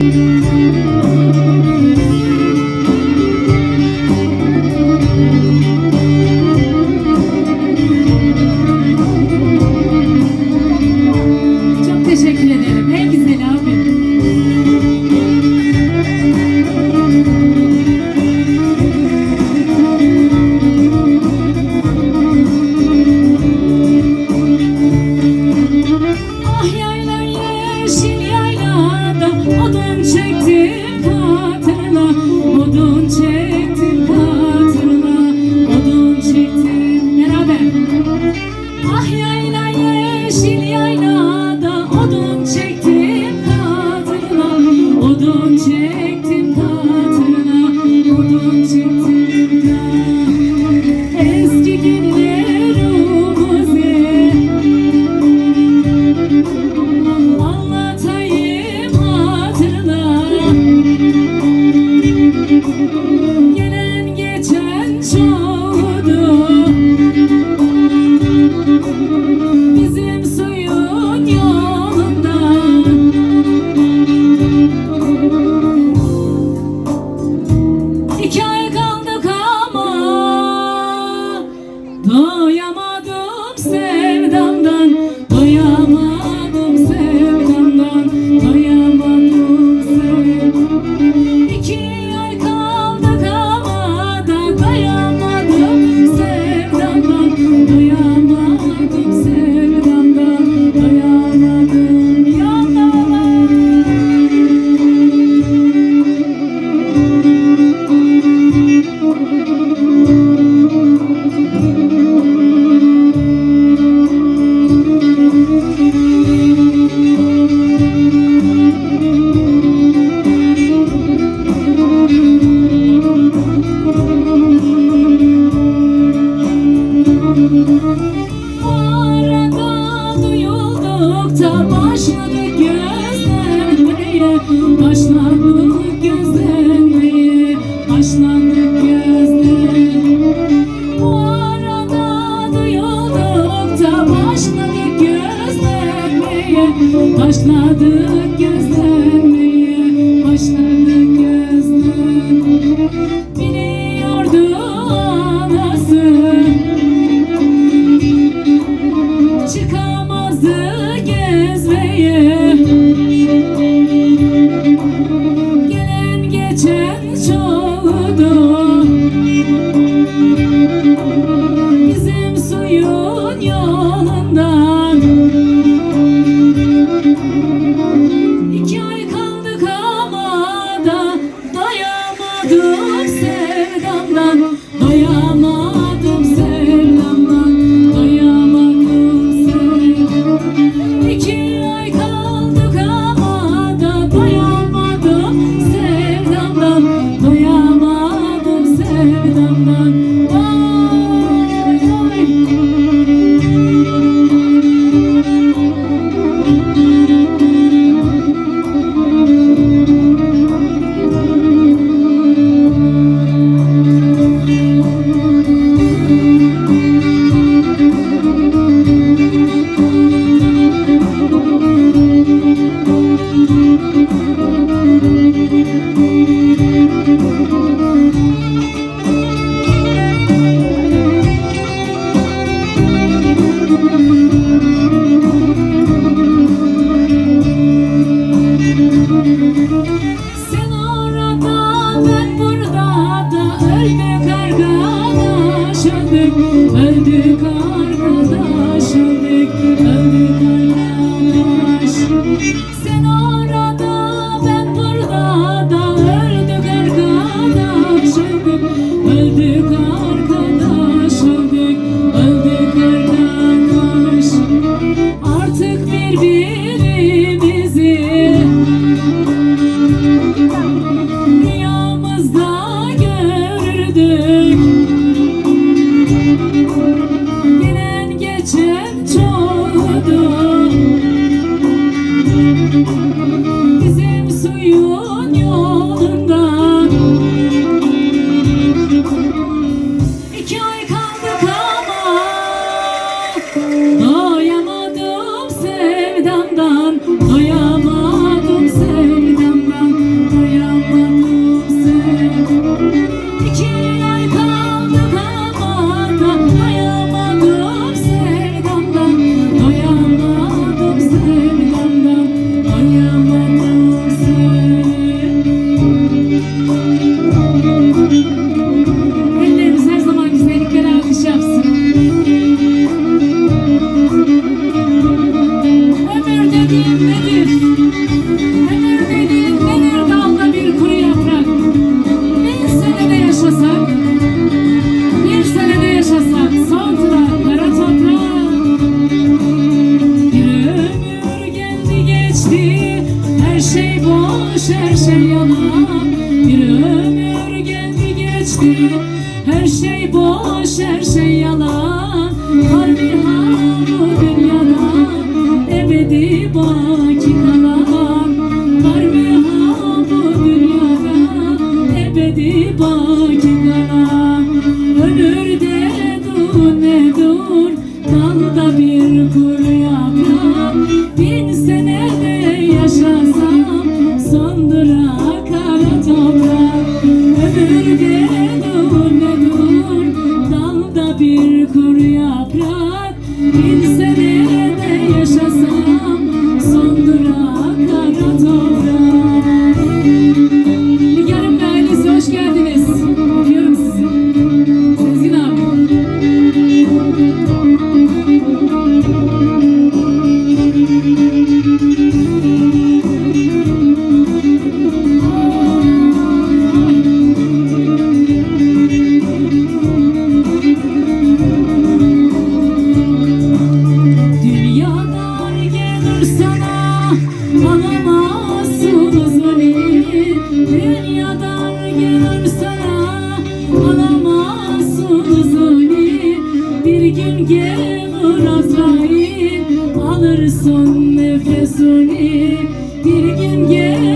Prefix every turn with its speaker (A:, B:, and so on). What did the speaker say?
A: Música de başladı gözlenmeye Başlandı gözlenmeye Başlandı gözlenmeye Bu arada duyulduk da başladı gözlenmeye Başladı gözlenmeye Yes, gezmeye her şey yalan. Harbi hamur dünyada ebedi bağ. In Hangi kurasayı alırsın nefesini. Bir gün gel